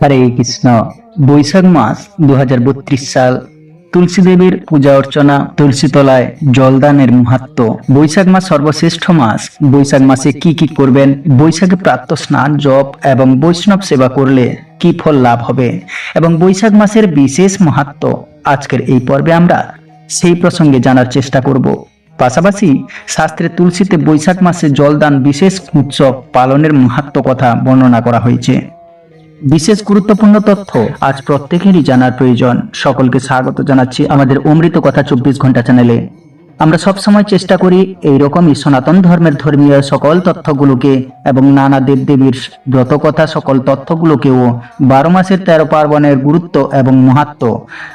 হরে কৃষ্ণ। বৈশাখ মাস দু হাজার বত্রিশ সাল, তুলসী দেবীর পূজা অর্চনা, তুলসী তলায় জলদানের মাহাত্ম। বৈশাখ মাস সর্বশ্রেষ্ঠ মাস। বৈশাখ মাসে কি কি করবেন? বৈশাখে প্রাপ্ত স্নান, জপ এবং বৈষ্ণব সেবা করলে কি ফল লাভ হবে? এবং বৈশাখ মাসের বিশেষ মাহাত্ম আজকের এই পর্বে আমরা সেই প্রসঙ্গে জানার চেষ্টা করব। পাশাপাশি শাস্ত্রে তুলসীতে বৈশাখ মাসে জলদান বিশেষ উৎসব পালনের মাহাত্ম কথা বর্ণনা করা হয়েছে। বিশেষ গুরুত্বপূর্ণ তথ্য আজ প্রত্যেকেরই জানার প্রয়োজন। সকলকে স্বাগত জানাচ্ছি আমাদের অমৃত কথা চব্বিশ ঘণ্টা চ্যানেলে। আমরা সবসময় চেষ্টা করি এই রকমই সনাতন ধর্মের ধর্মীয় সকল তথ্যগুলোকে এবং নানা দেবদেবীর ব্রত কথা সকল তথ্যগুলোকেও বারো মাসের তেরো পার্বণের গুরুত্ব এবং মহাত্ম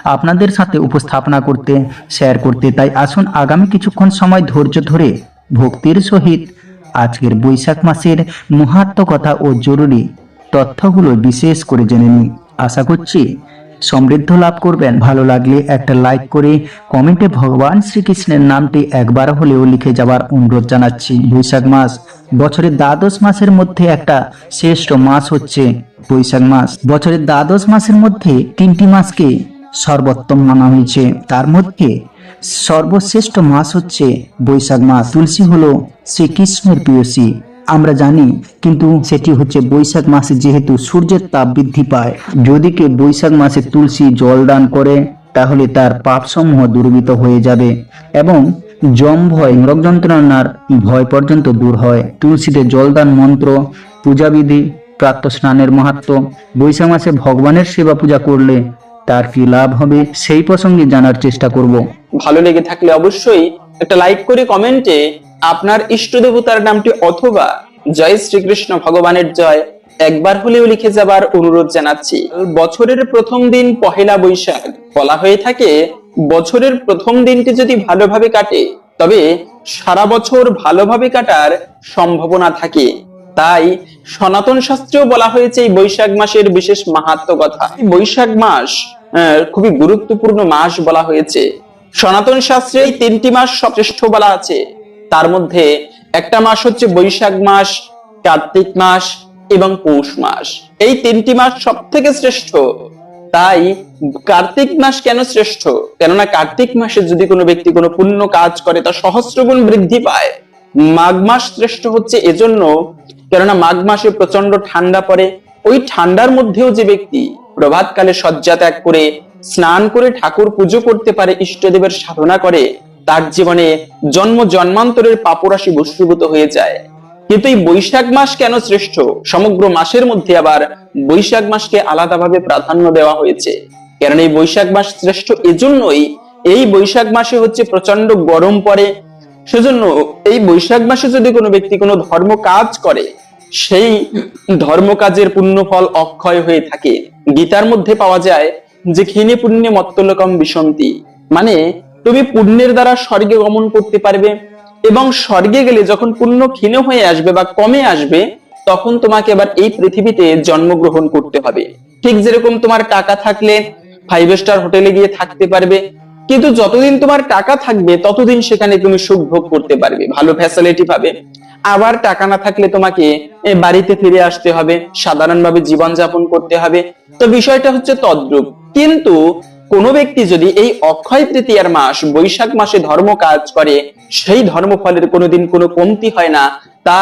আপনাদের সাথে উপস্থাপনা করতে শেয়ার করতে তাই আসুন আগামী কিছুক্ষণ সময় ধৈর্য ধরে ভক্তির সহিত আজকের বৈশাখ মাসের মহাত্ম কথা ও জরুরি তথ্যগুলো বিশেষ করে জেনে নিই আশা করছি সমৃদ্ধ লাভ করবেন। ভালো লাগলে একটা লাইক করে কমেন্টে ভগবান শ্রীকৃষ্ণের নামটি একবার হলেও লিখে যাবার অনুরোধ জানাচ্ছি। বৈশাখ মাস বছরের দ্বাদশ মাসের মধ্যে একটা শ্রেষ্ঠ মাস হচ্ছে বৈশাখ মাস। বছরের দ্বাদশ মাসের মধ্যে তিনটি মাসকে সর্বোত্তম মানা হয়েছে। তার মধ্যে সর্বশ্রেষ্ঠ মাস হচ্ছে বৈশাখ মাস। তুলসী হলো শ্রীকৃষ্ণের প্রিয়সী। আমরা জানি, কিন্তু সেটি হচ্ছে বৈশাখ মাসে যেহেতু সূর্যের তাপ বৃদ্ধি পায়। যদি কেউ বৈশাখ মাসে তুলসী জল দান করে, তাহলে তার পাপসমূহ দূরীভূত হয়ে যাবে এবং জম ভয়, নরক যন্ত্রণার ভয় পর্যন্ত দূর হয়। তুলসীতে জলদান মন্ত্র, পূজাবিধি প্রাত্য স্নানের মাহাত্ম, বৈশাখ মাসে ভগবানের সেবা পূজা করলে তার কি লাভ হবে? সেই প্রসঙ্গে জানার চেষ্টা করব। ভালো লেগে থাকলে অবশ্যই একটা লাইক করে কমেন্টে আপনার ইষ্ট দেবতার নামটি অথবা জয় শ্রীকৃষ্ণ ভগবানের জয় একবার হলেও লিখে যাবার অনুরোধ জানাচ্ছি। বছরের প্রথম দিন পহেলা বৈশাখ বলা হয়ে থাকে, বছরের প্রথম দিনটি যদি ভালোভাবে কাটে, তবে সারা বছর ভালোভাবে কাটার সম্ভাবনা থাকে। তাই সনাতন শাস্ত্রেও বলা হয়েছে এই বৈশাখ মাসের বিশেষ মাহাত্ম কথা। বৈশাখ মাস খুবই গুরুত্বপূর্ণ মাস বলা হয়েছে। সনাতন শাস্ত্রে এই তিনটি মাস সবশ্রেষ্ঠ বলা আছে। তার মধ্যে একটা মাস হচ্ছে বৈশাখ মাস, কার্তিক মাস এবং পৌষ মাস। এই তিনটি মাস সব থেকে শ্রেষ্ঠ। তাই কার্তিক মাস কেন শ্রেষ্ঠ? কেননা কার্তিক মাসে যদি কোনো ব্যক্তি কোনো পুণ্য কাজ করে তা সহস্র গুণ বৃদ্ধি পায়। মাঘ মাস শ্রেষ্ঠ হচ্ছে এজন্য, কেননা মাঘ মাসে প্রচণ্ড ঠান্ডা পড়ে। ওই ঠান্ডার মধ্যেও যে ব্যক্তি প্রভাতকালে শয্যা ত্যাগ করে স্নান করে ঠাকুর পুজো করতে পারে ইষ্টদেবের সাধনা করে, তার জীবনে জন্ম জন্মান্তরের পাপরাশি বস্তুভূত হয়ে যায়। কিন্তু এই বৈশাখ মাস কেন শ্রেষ্ঠ? সমগ্র মাসের মধ্যে আবার বৈশাখ মাসকে আলাদাভাবে প্রাধান্য দেওয়া হয়েছে। কারণ এই বৈশাখ মাস শ্রেষ্ঠ এজন্যই এই বৈশাখ মাসে হচ্ছে প্রচণ্ড গরম পড়ে। সেজন্য এই বৈশাখ মাসে যদি কোনো ব্যক্তি কোনো ধর্ম কাজ করে, সেই ধর্ম কাজের পুণ্য ফল অক্ষয় হয়ে থাকে। গীতার মধ্যে পাওয়া যায় যে ক্ষীণে পুণ্যে মত্তলোকম বিষন্তি। মানে তুমি পুণ্যের দ্বারা স্বর্গে গমন করতে পারবে এবং স্বর্গে গেলে যখন পুণ্য ক্ষীণ হয়ে আসবে বা কমে আসবে, তখন তোমাকে এবার এই পৃথিবীতে জন্মগ্রহণ করতে হবে। ঠিক যেরকম তোমার টাকা থাকলে ফাইভ স্টার হোটেলে গিয়ে থাকতে পারবে কিন্তু যতদিন তোমার টাকা থাকবে, ততদিন সেখানে তুমি সুখ ভোগ করতে পারবে, ভালো ফ্যাসিলিটি পাবে। আবার টাকা না থাকলে তোমাকে বাড়িতে ফিরে আসতে হবে, সাধারণভাবে জীবন যাপন করতে হবে। তো বিষয়টা হচ্ছে তদ্রুপ। কিন্তু কোন ব্যক্তি যদি এই অক্ষয় তৃতীয়ার মাস, বৈশাখ মাসে ধর্ম কাজ করে, সেই ধর্মফলের কোনোদিন কোনো কমতি হয় না, তা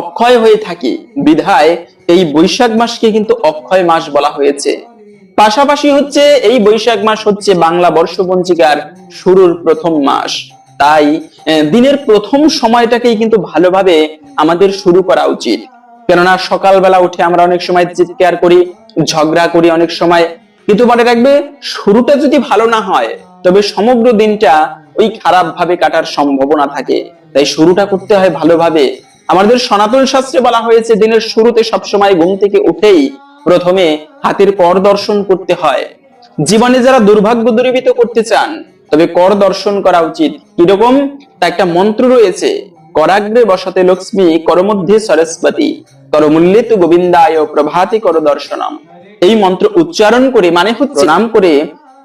অক্ষয় হয়ে থাকে। বিধায় এই বৈশাখ মাসকে কিন্তু অক্ষয় মাস বলা হয়েছে। পাশাপাশি হচ্ছে এই বৈশাখ মাস হচ্ছে বাংলা বর্ষপঞ্জিকার শুরুর প্রথম মাস। তাই দিনের প্রথম সময়টাকেই কিন্তু ভালোভাবে আমাদের শুরু করা উচিত। কেননা সকালবেলা উঠে আমরা অনেক সময় চিৎকার করি, ঝগড়া করি অনেক সময়। কিন্তু মনে রাখবে, শুরুটা যদি ভালো না হয়, তবে সমগ্র দিনটা ওই খারাপ ভাবে কাটার সম্ভাবনা থাকে। তাই শুরুটা করতে হয় ভালোভাবে। আমাদের সনাতন শাস্ত্রে বলা হয়েছে, দিনের শুরুতে সবসময় ঘুম থেকে উঠেই প্রথমে হাতের কর দর্শন করতে হয়। জীবনে যারা দুর্ভাগ্য দূরীভূত করতে চান, তবে কর দর্শন করা উচিত। কীরকম? তা একটা মন্ত্র রয়েছে, করাগ্রে বসতে লক্ষ্মী করমধ্যে সরস্বতী, করমূল্যে তু গোবিন্দায় প্রভাতি কর দর্শনম। এই মন্ত্র উচ্চারণ করে মানে হচ্ছে নাম করে,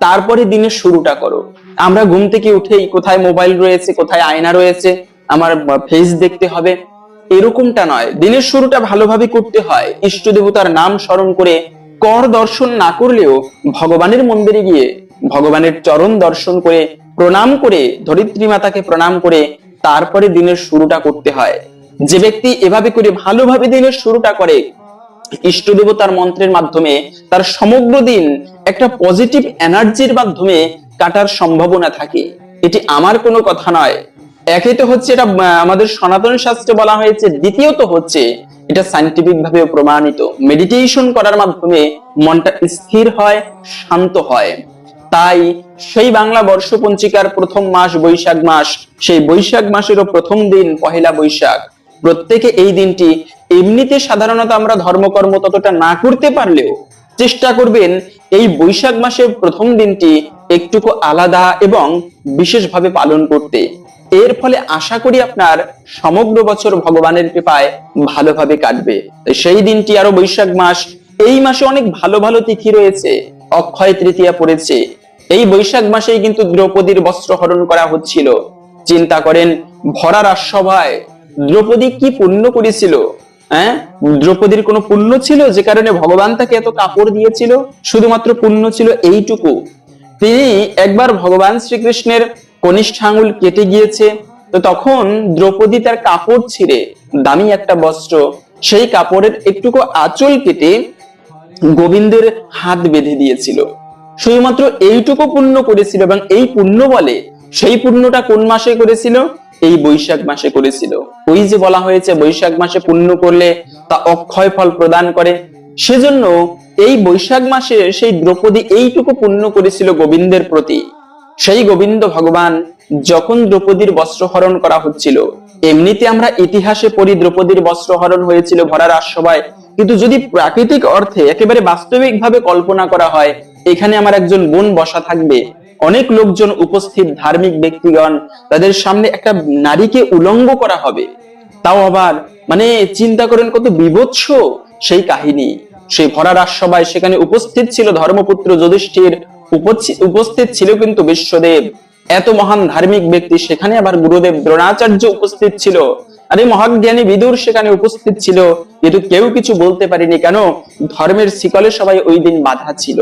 তারপরে দিনের শুরুটা করো। আমরা ঘুম থেকে উঠেই কোথায় মোবাইল রয়েছে, কোথায় আয়না রয়েছে, আমার ফেস দেখতে হবে। এরকমটা নয়। দিনের শুরুটা ভালোভাবে করতে হয়। ইষ্ট দেবতার নাম স্মরণ করে কর দর্শন না করলেও ভগবানের মন্দিরে গিয়ে ভগবানের চরণ দর্শন করে প্রণাম করে ধরিত্রী মাতাকে প্রণাম করে তারপরে দিনের শুরুটা করতে হয়। যে ব্যক্তি এভাবে করে ভালোভাবে দিনের শুরুটা করে, ইষ্ট দেবতার মন্ত্রের মাধ্যমে তার সমগ্র দিন একটা পজিটিভ এনার্জির মাধ্যমে কাটার সম্ভাবনা থাকে। এটি আমার কোনো কথা নয়। একে তো হচ্ছে এটা আমাদের সনাতন শাস্ত্রে বলা হয়েছে, দ্বিতীয়ত হচ্ছে এটা সাইন্টিফিক ভাবে প্রমাণিত। মেডিটেশন করার মাধ্যমে মনটা স্থির হয়, শান্ত হয়। তাই সেই বাংলা বর্ষ পঞ্চিকার প্রথম মাস, বৈশাখ মাস, সেই বৈশাখ মাসেরও প্রথম দিন, পহেলা বৈশাখ। প্রত্যেকে এই দিনটি এমনিতে সাধারণত আমরা ধর্মকর্ম ততটা না করতে পারলেও চেষ্টা করবেন এই বৈশাখ মাসের প্রথম দিনটি একটুকু আলাদা এবং বিশেষভাবে পালন করতে। এর ফলে আশা করি আপনার সমগ্র বছর ভগবানের কৃপায় ভালোভাবে কাটবে। সেই দিনটি আরও বৈশাখ মাস, এই মাসে অনেক ভালো ভালো তিথি রয়েছে, অক্ষয় তৃতীয়া পড়েছে। এই বৈশাখ মাসেই কিন্তু দ্রৌপদীর বস্ত্র হরণ করা হচ্ছিল। চিন্তা করেন, ভরা রাজসভায় দ্রৌপদী কি পুণ্য করেছিল? হ্যাঁ? দ্রৌপদীর কোনো পুণ্য ছিল যে কারণে ভগবান তাকে এত কাপড় দিয়েছিল? শুধুমাত্র পুণ্য ছিল এইটুকু। তিনি একবার ভগবান শ্রীকৃষ্ণের কনিষ্ঠ আঙুল কেটে গিয়েছে, তো তখন দ্রৌপদী তার কাপড় ছিঁড়ে দামি একটা বস্ত্র, সেই কাপড়ের একটুকু আঁচল কেটে গোবিন্দের হাত বেঁধে দিয়েছিল। শুধুমাত্র এইটুকু পুণ্য করেছিল এবং এই পুণ্য বলে সেই পুণ্যটা কোন মাসে করেছিল? এই বৈশাখ মাসে করেছিল। ওই যে বলা হয়েছে, বৈশাখ মাসে পুণ্য করলে তা অক্ষয় ফল প্রদান করে। সেজন্য এই বৈশাখ মাসে সেই দ্রৌপদী এইটুকু পুণ্য করেছিল গোবিন্দের প্রতি। সেই গোবিন্দ ভগবান যখন দ্রৌপদীর বস্ত্রহরণ করা হচ্ছিল, এমনিতে আমরা ইতিহাসে পড়ি দ্রৌপদীর বস্ত্রহরণ হয়েছিল ভরা রাজসভায়। কিন্তু যদি প্রাকৃতিক অর্থে একেবারে বাস্তবিক ভাবে কল্পনা করা হয়, এখানে আমার একজন বোন বসা থাকবে। অনেক লোকজন উপস্থিত, ধার্মিক ব্যক্তিগণ, তাদের সামনে একটা নারীকে উলঙ্গ করা হবে। তাও আবার মানে চিন্তা করেন কত বিভৎস সেই কাহিনী। সেই ভরা রাজসভায় সেখানে উপস্থিত ছিল ধর্মপুত্র যুধিষ্ঠির। উপস্থিত ছিল কিন্তু বিশ্বদেব। এত মহান ধার্মিক ব্যক্তি সেখানে আবার গুরুদেব দ্রোণাচার্য উপস্থিত ছিল। আরে মহাজ্ঞানী বিদুর সেখানে উপস্থিত ছিল। কিন্তু কেউ কিছু বলতে পারেনি কেন? ধর্মের শিকলে সবাই ওই দিন বাধা ছিল।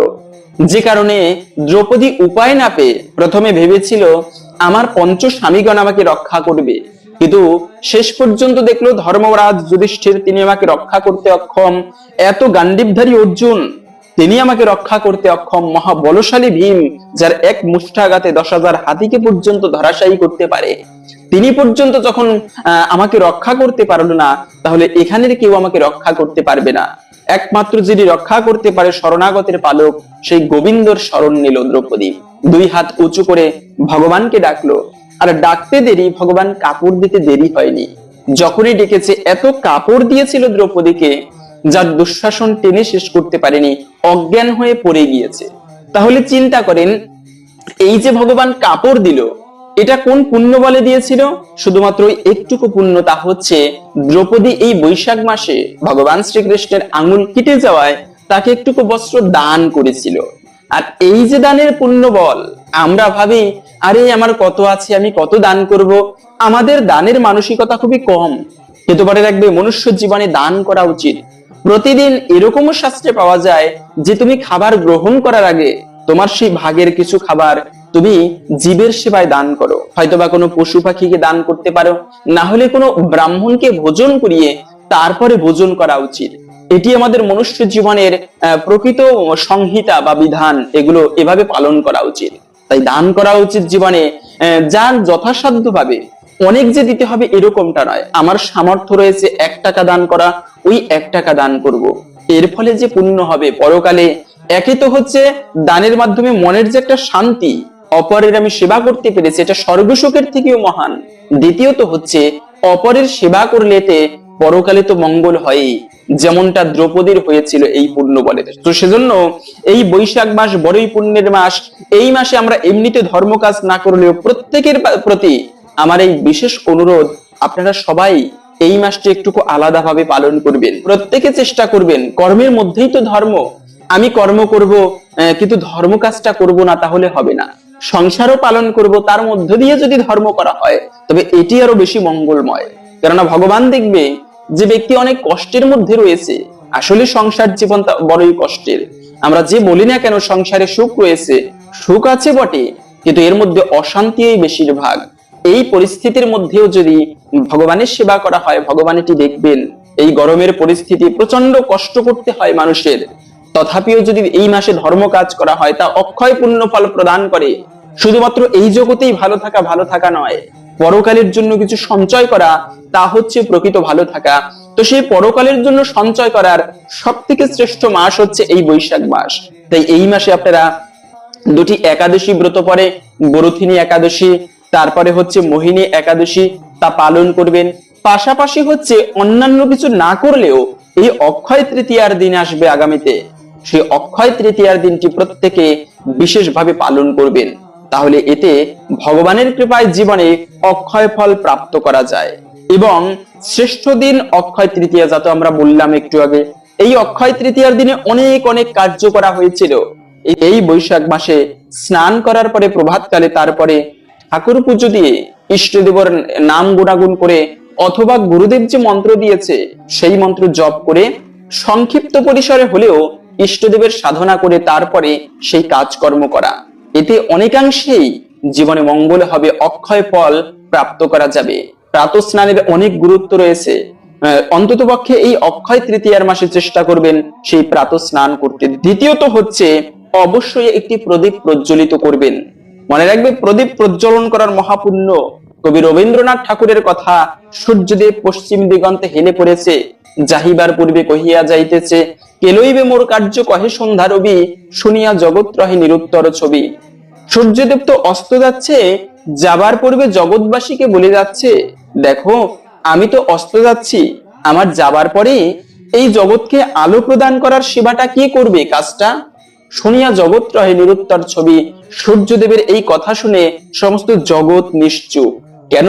যে কারণে দ্রৌপদী উপায় না পেয়ে প্রথমে ভেবেছিল, আমার পঞ্চ স্বামীগণ আমাকে রক্ষা করবে। কিন্তু শেষ পর্যন্ত দেখল ধর্মরাজ যুধিষ্ঠির, তিনি আমাকে রক্ষা করতে অক্ষম। এত গান্ডীবধারী অর্জুন, তিনি আমাকে রক্ষা করতে অক্ষম। মহা বলশালী ভীম, যার এক মুষ্ঠাঘাতে দশ হাজার হাতিকে পর্যন্ত ধরাশায়ী করতে পারে। তিনি পর্যন্ত যখন আমাকে রক্ষা করতে পারল না, তাহলে এখানের কেউ আমাকে রক্ষা করতে পারবে না। একমাত্র যিনি রক্ষা করতে পারে শরণাগতের পালক, সেই গোবিন্দর শরণ নিল দ্রৌপদী। দুই হাত উঁচু করে ভগবানকে ডাকলো আর ডাকতে দেরি, ভগবান কাপড় দিতে দেরি হয়নি। যখনই ডেকেছে, এত কাপড় দিয়েছিল দ্রৌপদীকে, যার দুঃশাসন টেনে শেষ করতে পারেনি, অজ্ঞান হয়ে পড়ে গিয়েছে। তাহলে চিন্তা করেন, এই যে ভগবান কাপড় দিল, এটা কোন পুণ্য বলে দিয়েছিল? শুধুমাত্র একটুকু পুণ্য তা হচ্ছে, দ্রৌপদী এই বৈশাখ মাসে ভগবান শ্রীকৃষ্ণের আঙুল কেটে যাওয়ায় তাকে একটুকু বস্ত্র দান করেছিল। আর এই যে দানের পুণ্য বল, আমরা ভাবি আরে, আমার কত আছে, আমি কত দান করব? আমাদের দানের মানসিকতা খুবই কম। কিন্তু পরে রাখবে মনুষ্য জীবনে দান করা উচিত। প্রতিদিন এরকমও শাস্ত্রে পাওয়া যায় যে তুমি খাবার গ্রহণ করার আগে তোমার সেই ভাগের কিছু খাবার তুমি জীবের সেবায় দান করো। হয়তোবা কোনো পশু পাখিকে দান করতে পারো, না হলে কোনো ব্রাহ্মণকে ভোজন করিয়ে তারপরে ভোজন করা উচিত। এটি আমাদের মনুষ্য জীবনের প্রকৃত সংহিতা বা বিধান। এগুলো এভাবে পালন করা উচিত। তাই দান করা উচিত জীবনে যার যথাসাধ্য ভাবে অনেক যে দিতে হবে এরকমটা নয় আমার সামর্থ্য রয়েছে এক টাকা দান করা, ওই এক টাকা দান করব। এর ফলে যে পুণ্য হবে, পরকালে একে তো হচ্ছে দানের মাধ্যমে মনের যে একটা শান্তি, অপরের আমি সেবা করতে পেরেছি, এটা স্বর্গসুখের থেকেও মহান দ্বিতীয়ত হচ্ছে, অপরের সেবা করলে পরকালে তো মঙ্গল হয়ই, যেমনটা দ্রৌপদীর হয়েছিল এই পুণ্য বলে তো সেজন্য এই বৈশাখ মাস বড়ই পুণ্যের মাস, এই মাসে আমরা এমনিতে ধর্মকাজ না করলেও প্রত্যেকের প্রতি আমার এই বিশেষ অনুরোধ, আপনারা সবাই এই মাসটি একটুকু আলাদাভাবে পালন করবেন। প্রত্যেকে চেষ্টা করবেন, কর্মের মধ্যেই তো ধর্ম। আমি কর্ম করব কিন্তু ধর্ম কাজটা করব না তাহলে হবে না। সংসারও পালন করব, তার মধ্য দিয়ে যদি ধর্ম করা হয়, তবে এটি আরও বেশি মঙ্গলময়। কেননা ভগবান দেখবে যে ব্যক্তি অনেক কষ্টের মধ্যে রয়েছে, আসলে সংসার জীবন বড়ই কষ্টের। আমরা যে বলি না কেন সংসারে সুখ রয়েছে, সুখ আছে বটে, কিন্তু এর মধ্যে অশান্তিই বেশিরভাগ। এই পরিস্থিতির মধ্যেও যদি ভগবানের সেবা করা হয়, ভগবান এটি দেখবেন, এই গরমের পরিস্থিতি প্রচণ্ড কষ্ট করতে হয় মানুষের। তথাপিও যদি এই মাসে ধর্ম কাজ করা হয়, তা অক্ষয় পূর্ণ ফল প্রদান করে। শুধুমাত্র এই জগতেই ভালো থাকা ভালো থাকা নয় পরকালের জন্য কিছু সঞ্চয় করা, তা হচ্ছে প্রকৃত ভালো থাকা। তো সেই পরকালের জন্য সঞ্চয় করার সব থেকে শ্রেষ্ঠ মাস হচ্ছে এই বৈশাখ মাস। তাই এই মাসে আপনারা দুটি একাদশী ব্রত পরে বরুথিনী একাদশী, তারপরে হচ্ছে মোহিনী একাদশী, তা পালন করবেন। পাশাপাশি হচ্ছে অন্যান্য কিছু না করলেও এই অক্ষয় তৃতীয়ার দিন আসবে আগামীতে। সেই অক্ষয় তৃতীয়ার দিনটি প্রত্যেকে বিশেষভাবে পালন করবেন। তাহলে এতে ভগবানের কৃপায় জীবনে অক্ষয় ফল প্রাপ্ত করা যায়। এবং শ্রেষ্ঠ দিন অক্ষয় তৃতীয়া যত আমরা বললাম একটু আগে, এই অক্ষয় তৃতীয়ার দিনে অনেক অনেক কার্য করা হয়েছিল। এই বৈশাখ মাসে স্নান করার পরে, প্রভাতকালে, তারপরে ঠাকুর পুজো দিয়ে ইষ্টদেবর নাম গুণাগুণ করে অথবা গুরুদেব যে মন্ত্র দিয়েছে, সেই মন্ত্র জপ করে সংক্ষিপ্ত পরিসরে হলেও ইষ্টদেবের সাধনা করে তারপরে সেই কাজকর্ম করা। এতে অনেকাংশেই জীবনে মঙ্গল হবে, অক্ষয় ফল প্রাপ্ত করা যাবে। প্রাত স্নানের অনেক গুরুত্ব রয়েছে। অন্তত পক্ষে এই অক্ষয় তৃতীয়ার মাসে চেষ্টা করবেন সেই প্রাত স্নান করতে। দ্বিতীয়ত হচ্ছে, অবশ্যই একটি প্রদীপ প্রজ্বলিত করবেন। মনে রাখবে, প্রদীপ প্রজ্বলন করার মহাপুণ্য কবি রবীন্দ্রনাথ ঠাকুরের কথা সূর্যদেব পশ্চিম দিগন্তে হেলে পড়েছে। যাহিবার পূর্বে কহিয়া যাইতেছে, কেলইবে মোর কার্য কহে সন্ধ্যা রবি? শুনিয়া জগৎ রহে নিরুত্তর ছবি। সূর্যদেব তো অস্ত যাচ্ছে, যাবার পূর্বে জগৎবাসীকে বলে যাচ্ছে, দেখো, আমি তো অস্ত যাচ্ছি, আমার যাবার পরে এই জগৎকে আলো প্রদান করার সেবাটা কে করবে কাজটা? শুনিয়া জগৎ রহে নিরুত্তর ছবি। সূর্যদেবের এই কথা শুনে সমস্ত জগৎ নিশ্চুপ। কেন?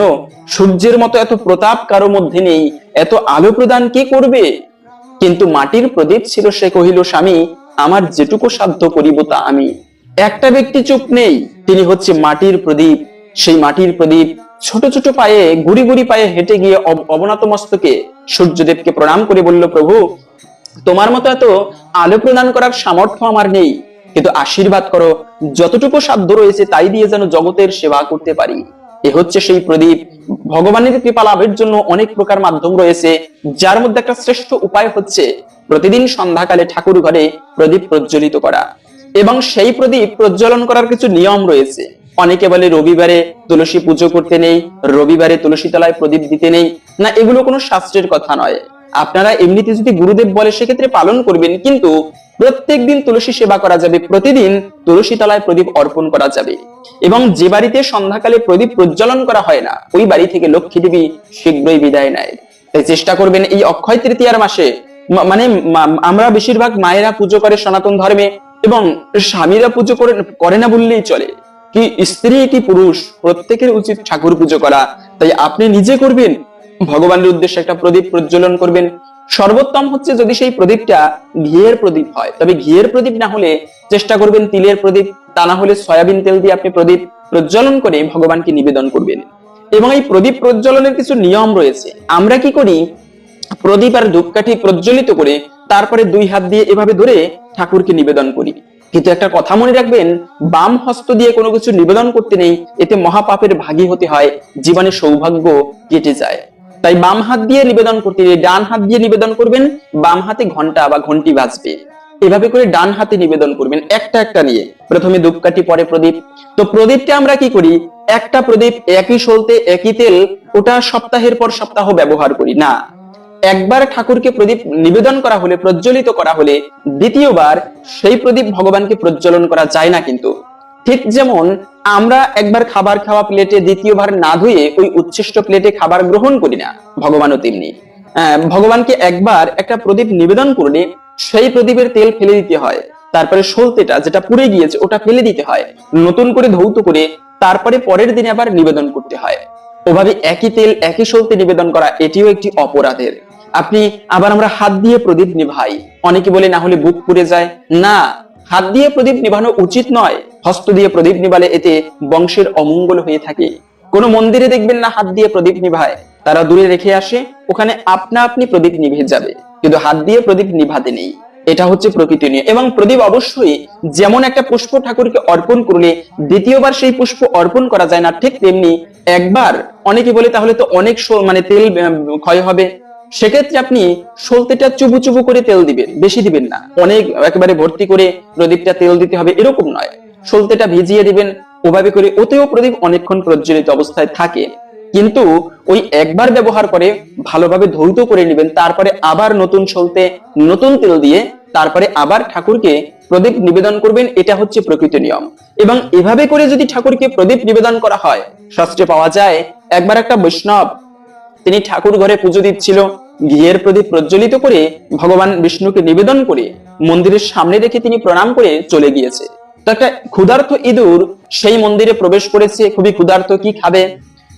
সূর্যের মতো এত প্রতাপ কারও মধ্যে নেই, এত আলো প্রদান কে করবে? কিন্তু মাটির প্রদীপ ছিল, সে কহিল, স্বামী, আমার যেটুকু সাধ্য করিব তা আমি। একটা ব্যক্তি চুপ নেই, তিনি হচ্ছে মাটির প্রদীপ। সেই মাটির প্রদীপ ছোট ছোট পায়ে, গুড়ি গুড়ি পায়ে হেঁটে গিয়ে অবনত মস্তকে সূর্যদেবকে প্রণাম করে বলল, প্রভু, তোমার মতো এত আলো প্রদান করার সামর্থ্য আমার নেই। কিন্তু আশীর্বাদ করো, যতটুকু সাধ্য রয়েছে তাই দিয়ে যেন জগতের সেবা করতে পারি। এ হচ্ছে সেই প্রদীপ। ভগবানের কৃপা লাভের জন্য অনেক প্রকার মাধ্যম রয়েছে, যার মধ্যে একটা শ্রেষ্ঠ উপায় হচ্ছে প্রতিদিন সন্ধ্যাকালে ঠাকুর ঘরে প্রদীপ প্রজ্বলিত করা। এবং সেই প্রদীপ প্রজ্বলন করার কিছু নিয়ম রয়েছে। অনেকে বলে রবিবারে তুলসী পুজো করতে নেই, রবিবারে তুলসী তলায় প্রদীপ দিতে নেই। না, এগুলো কোনো শাস্ত্রের কথা নয়। আপনারা এমনিতে যদি গুরুদেব বলে, সেক্ষেত্রে পালন করবেন। কিন্তু প্রত্যেক দিন তুলসী সেবা করা যাবে। প্রতিদিন তুলসী তলায় প্রদীপ অর্পণ করা যাবে। এবং যে বাড়িতে সন্ধ্যাকালে প্রদীপ প্রজ্বলন করা হয় না, ওই বাড়ি থেকে লক্ষ্মী দেবী শীঘ্রই বিদায় নেয়। তাই চেষ্টা করবেন এই অক্ষয় তৃতীয়ার মাসে। মানে আমরা বেশিরভাগ মায়েরা পুজো করে সনাতন ধর্মে এবং স্বামীরা পুজো করে করে না বললেই চলে। কি স্ত্রী কি পুরুষ, প্রত্যেকের উচিত ঠাকুর পুজো করা। তাই আপনি নিজে করবেন ভগবানের উদ্দেশ্যে একটা প্রদীপ প্রজ্বলন করবেন। সর্বোত্তম হচ্ছে যদি সেই প্রদীপটা ঘিয়ের প্রদীপ হয়। তবে ঘিয়ের প্রদীপ না হলে চেষ্টা করবেন তিলের প্রদীপ, তা না হলে সয়াবিন তেল দিয়ে আপনি প্রদীপ প্রজ্বলন করে ভগবানকে নিবেদন করবেন। এবং এই প্রদীপ প্রজ্বলনের কিছু নিয়ম রয়েছে। আমরা কি করি? প্রদীপ আর ধূপকাঠি প্রজ্বলিত করে তারপরে দুই হাত দিয়ে এভাবে ধরে ঠাকুরকে নিবেদন করি। কিন্তু একটা কথা মনে রাখবেন, বাম হস্ত দিয়ে কোনো কিছু নিবেদন করতে নেই, এতে মহাপাপের ভাগী হতে হয়, জীবনে সৌভাগ্য কেটে যায়। তাই বাম হাত দিয়ে নিবেদন করতে নেই ডান হাত দিয়ে নিবেদন করবেন, বাম হাতে ঘণ্টা বা ঘন্টি বাজবে। এভাবে করে ডান হাতে নিবেদন করবেন একটা একটা নিয়ে। প্রথমে ধূপকাঠি পরে প্রদীপ। তো প্রদীপটা আমরা কি করি? একটা প্রদীপ একই সলতে, একই তেল, ওটা সপ্তাহের পর সপ্তাহ ব্যবহার করি। না, একবার ঠাকুরকে প্রদীপ নিবেদন করা হলে, প্রজ্বলিত করা হলে, দ্বিতীয়বার সেই প্রদীপ ভগবানকে প্রজ্বলন করা যায় না কিন্তু। ঠিক যেমন আমরা একবার খাবার খাওয়া প্লেটে দ্বিতীয়বার না ধুয়ে ওই উচ্ছিষ্ট প্লেটে খাবার গ্রহণ করি না, ভগবানও তেমনি। ভগবানকে একবার একটা প্রদীপ নিবেদন করলে সেই প্রদীপের তেল ফেলে দিতে হয়, তারপরে সলতেটা যেটা পুড়ে গিয়েছে ওটা ফেলে দিতে হয়, নতুন করে ধৌত করে তারপরে পরের দিনে আবার নিবেদন করতে হয়। ওভাবে একই তেল, একই সলতে নিবেদন করা এটিও একটি অপরাধের। আপনি আবার আমরা হাত দিয়ে প্রদীপ নিভাই, অনেকে বলে না হলে বুক পুড়ে যায়, না হাত দিয়ে প্রদীপ নিভানো উচিত নয়, হস্ত দিয়ে প্রদীপ নিভালে এতে বংশের অমঙ্গল হয়ে থাকে। কোনো মন্দিরে দেখবেন না হাত দিয়ে প্রদীপ নিভায়। তারা দূরে রেখে আসে, ওখানে আপনা আপনি প্রদীপ নিভে যাবে। কিন্তু হাত দিয়ে প্রদীপ নিভাতে নেই। এটা হচ্ছে প্রকৃতি নিয়ে এবং প্রদীপ অবশ্যই যেমন একটা পুষ্প ঠাকুরকে অর্পণ করলে দ্বিতীয়বার সেই পুষ্প অর্পণ করা যায় না, ঠিক তেমনি একবার অনেকে বলে তাহলে তো অনেক মানে তেল ক্ষয় হবে। সেক্ষেত্রে আপনি সলতেটা চুবু চুবু করে তেল দিবেন, বেশি দিবেন না। অনেক একেবারে ভর্তি করে প্রদীপটা তেল দিতে হবে, এরকম নয়। সলতেটা ভিজিয়ে দিবেন, ওভাবে করে ওতেও প্রদীপ অনেকক্ষণ প্রজ্বলিত অবস্থায় থাকে। কিন্তু ওই একবার ব্যবহার করে ভালোভাবে ধৌত করে নেবেন, তারপরে আবার নতুন সলতে নতুন তেল দিয়ে তারপরে আবার ঠাকুরকে প্রদীপ নিবেদন করবেন, এটা হচ্ছে প্রকৃত নিয়ম। এবং এভাবে করে যদি ঠাকুরকে প্রদীপ নিবেদন করা হয়, শাস্ত্রে পাওয়া যায়, একবার একটা বৈষ্ণব, তিনি ঠাকুর ঘরে পুজো দিচ্ছিল ঘিয়ের প্রদীপ প্রজ্বলিত করে ভগবান বিষ্ণুকে নিবেদন করে মন্দিরের সামনে রেখে তিনি প্রণাম করে চলে গিয়েছে। তো একটা ক্ষুধার্ত ইঁদুর সেই মন্দিরে প্রবেশ করেছে, খুবই ক্ষুধার্ত, কি খাবে?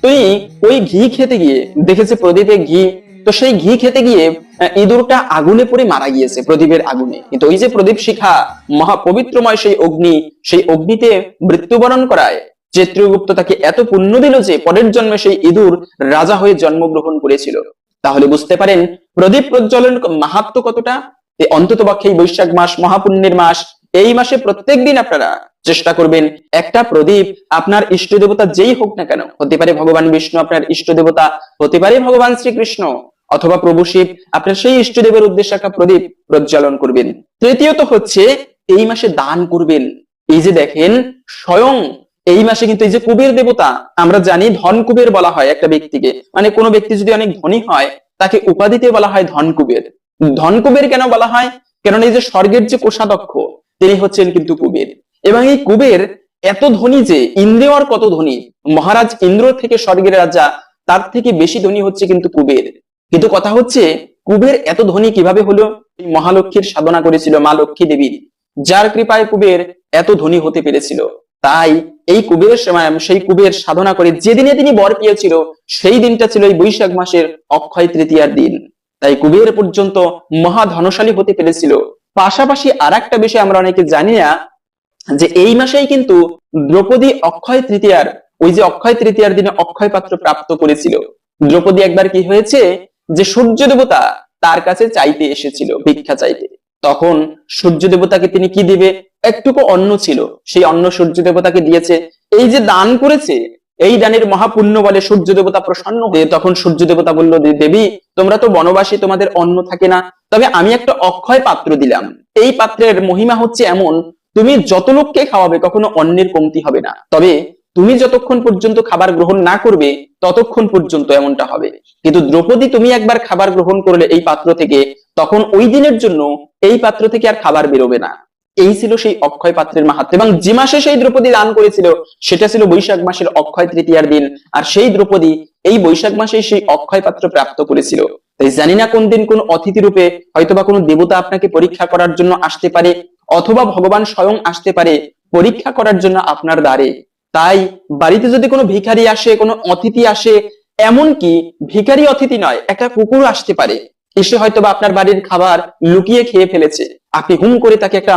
তুই ওই ঘি খেতে গিয়ে দেখেছে প্রদীপে ঘি। তো সেই ঘি খেতে গিয়ে ইঁদুরটা আগুনে পড়ে মারা গিয়েছে, প্রদীপের আগুনে। কিন্তু ওই যে প্রদীপ শিখা মহা পবিত্রময় সেই অগ্নি, সেই অগ্নিতে মৃত্যুবরণ করায় চিত্রগুপ্ত তাকে এত পুণ্য দিল যে পরের জন্মে সেই ইঁদুর রাজা হয়ে জন্মগ্রহণ করেছিল। তাহলে বুঝতে পারেন প্রদীপ প্রজ্বলন মাহাত্ম কতটা? অন্তত পক্ষে বৈশাখ মাস, মহাপুণ্যের মাস, এই মাসে প্রত্যেক দিন আপনারা চেষ্টা করবেন একটা প্রদীপ আপনার ইষ্ট দেবতা যেই হোক না কেন, হতে পারে ভগবান বিষ্ণু আপনার ইষ্ট দেবতা, হতে পারে ভগবান শ্রীকৃষ্ণ, অথবা প্রভু শিব, আপনার সেই ইষ্ট দেবের উদ্দেশ্যে একটা প্রদীপ প্রজ্বলন করবেন। তৃতীয়ত হচ্ছে, এই মাসে দান করবেন। এই যে দেখেন, স্বয়ং এই মাসে কিন্তু এই যে কুবের দেবতা, আমরা জানি ধন কুবের বলা হয় একটা ব্যক্তিকে। মানে কোনো ব্যক্তি যদি অনেক ধনী হয়, তাকে উপাধিতে বলা হয় ধন কুবের। ধন কুবের কেন বলা হয়? কারণ এই যে স্বর্গের যে কোষাধ্যক্ষ, তিনি হচ্ছেন কিন্তু কুবের। এবং এই কুবের এত ধনী যে ইন্দ্রিয়র কত ধনী? মহারাজ ইন্দ্র থেকে স্বর্গের রাজা, তার থেকে বেশি ধনী হচ্ছে কিন্তু কুবের। কিন্তু কথা হচ্ছে, কুবের এত ধনী কীভাবে হলো? এই মহালক্ষ্মীর সাধনা করেছিল মা লক্ষ্মী দেবীর যার কৃপায় কুবের এত ধনী হতে পেরেছিল। তাই এই কুবের সময় সেই কুবের সাধনা করে যেদিনে তিনি বর পেয়েছিল, সেই দিনটা ছিল এই বৈশাখ মাসের অক্ষয় তৃতীয়ার দিন। তাই কুবের পর্যন্ত মহা ধনশালী হতে পেরেছিল। পাশাপাশি আর একটা বিষয় আমরা অনেকে জানি না, যে এই মাসেই কিন্তু দ্রৌপদী অক্ষয় তৃতীয়ার, ওই যে অক্ষয় তৃতীয়ার দিনে অক্ষয় পাত্র প্রাপ্ত করেছিল। দ্রৌপদী একবার কি হয়েছে? যে সূর্য দেবতা তার কাছে চাইতে এসেছিল, ভিক্ষা চাইতে। তখন সূর্য দেবতাকে তিনি কি দিবে? একটুকু অন্ন ছিল। সেই অন্ন সূর্য দেবতাকে দিয়েছে। এই যে দান করেছে, এই দানের মহাপুণ্য বলে সূর্য দেবতা প্রসন্ন হয়ে তখন সূর্য দেবতা বলল দেবী, তোমরা তো বনবাসী, তোমাদের অন্ন থাকে না। তবে আমি একটা অক্ষয় পাত্র দিলাম। এই পাত্রের মহিমা হচ্ছে এমন, তুমি যত লোককে খাওয়াবে, কখনো অন্যের কমতি হবে না। তবে তুমি যতক্ষণ পর্যন্ত খাবার গ্রহণ না করবে, ততক্ষণ পর্যন্ত এমনটা হবে। কিন্তু দ্রৌপদী তুমি একবার খাবার গ্রহণ করলে এই পাত্র থেকে, তখন ওই দিনের জন্য এই পাত্র থেকে আর খাবার বেরোবে না। এই ছিল সেই অক্ষয় পাত্রের মাহাত্ম। এবং যে মাসে সেই দ্রৌপদী দান করেছিল, সেটা ছিল বৈশাখ মাসের অক্ষয় তৃতীয়ার দিন। আর সেই দ্রৌপদী এই বৈশাখ মাসে সেই অক্ষয় পাত্র প্রাপ্ত করেছিল। তাই জানি না কোন দিন কোন অতিথি রূপে হয়তোবা কোনো দেবতা আপনাকে পরীক্ষা করার জন্য আসতে পারে, অথবা ভগবান স্বয়ং আসতে পারে, পরীক্ষা করার জন্য আপনার দ্বারে। তাই বাড়িতে যদি কোনো ভিখারি আসে, কোনো অতিথি আসে এমন কি ভিখারি অতিথি নয়, একটা কুকুর আসতে পারে। এসে হয়তো বা আপনার বাড়ির খাবার লুকিয়ে খেয়ে ফেলেছে। আপনি হুম করে তাকে একটা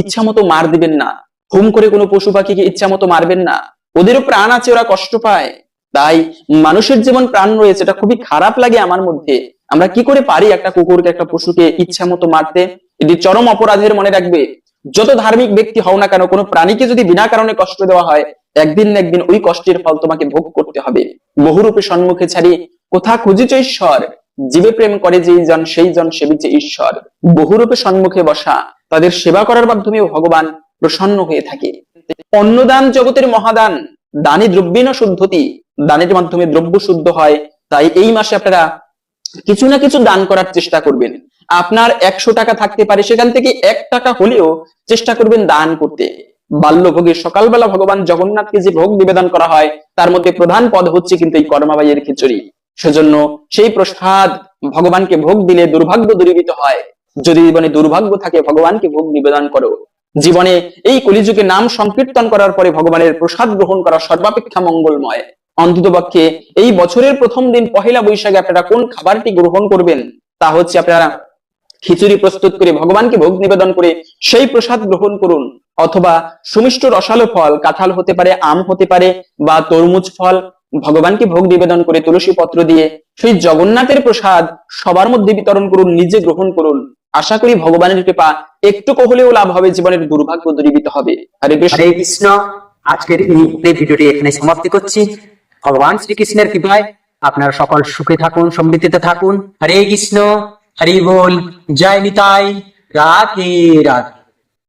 ইচ্ছা মতো মার দিবেন না। হুম করে কোনো পশু পাখিকে ইচ্ছা মতো মারবেন না। ওদেরও প্রাণ আছে, ওরা কষ্ট পায়। তাই মানুষের যেমন প্রাণ রয়েছে, এটা খুবই খারাপ লাগে আমার মধ্যে। আমরা কি করে পারি একটা কুকুরকে, একটা পশুকে ইচ্ছা মতো মারতে? এটি চরম অপরাধের মনে রাখবে। যত ধার্মিক ব্যক্তি হও না কেন, কোনো প্রাণীকে যদি বিনা কারণে কষ্ট দেওয়া হয় একদিন না একদিন ওই কষ্টের ফল তোমাকে ভোগ করতে হবে। বহুরূপে সম্মুখে ছাড়ি, কোথা খুঁজিছ ঈশ্বর? জীবে প্রেম করে যেই জন, সেই জন সেবিছে ঈশ্বর। বহুরূপে সম্মুখে বসা, তাদের সেবা করার মাধ্যমেও ভগবান প্রসন্ন হয়ে থাকে। অন্নদান জগতের মহাদান, দানি দ্রব্যেন শুদ্ধতি। দানের মাধ্যমে দ্রব্য শুদ্ধ হয়, তাই এই মাসে আপনারা কিছু না কিছু দান করার চেষ্টা করবেন। আপনার একশো টাকা থাকতে পারে, সেখান থেকে এক টাকা হলেও চেষ্টা করবেন দান করতে। বাল্যভোগে সকালবেলা ভগবান জগন্নাথকে যে ভোগ নিবেদন করা হয়, তার মধ্যে প্রধান পদ হচ্ছে কিন্তু এই কর্মাবাইয়ের খিচুড়ি। সেজন্য সেই প্রসাদ ভগবানকে ভোগ দিলে দুর্ভাগ্য দূরীভূত হয়। যদি জীবনে দুর্ভাগ্য থাকে, ভগবানকে ভোগ নিবেদন করো। জীবনে এই কলিযুগে নাম সংকীর্তন করার পরে ভগবানের প্রসাদ গ্রহণ করা সর্বাপেক্ষা মঙ্গলময়। অন্ততপক্ষে এই বছরের প্রথম দিন পহেলা বৈশাখে আপনারা কোন খাবারটি গ্রহণ করবেন, তা হচ্ছে আপনারা খিচুড়ি প্রস্তুত করে ভগবানকে ভোগ নিবেদন করে সেই প্রসাদ গ্রহণ করুন। অথবা সুমিষ্ট রসালো ফল, কাঁঠাল হতে পারে, আম হতে পারে বা তরমুজ ফল, ভগবানকে ভোগ নিবেদন করে তুলসী পত্র দিয়ে সেই জগন্নাথের প্রসাদ সবার মধ্যে বিতরণ করুন, নিজে গ্রহণ করুন। আশা করি ভগবানের কৃপা একটু হলেও লাভ হবে, জীবনের দুর্ভাগ্য দূরীভূত হবে। হরে কৃষ্ণ। আজকের এই ভিডিওটি এখানে সমাপ্তি করছি। ভগবান শ্রীকৃষ্ণের কৃপায় আপনারা সকল সুখে থাকুন, সমৃদ্ধিতে থাকুন। হরে কৃষ্ণ। হরি বল। জয় নিতাই। রাধে রাধে।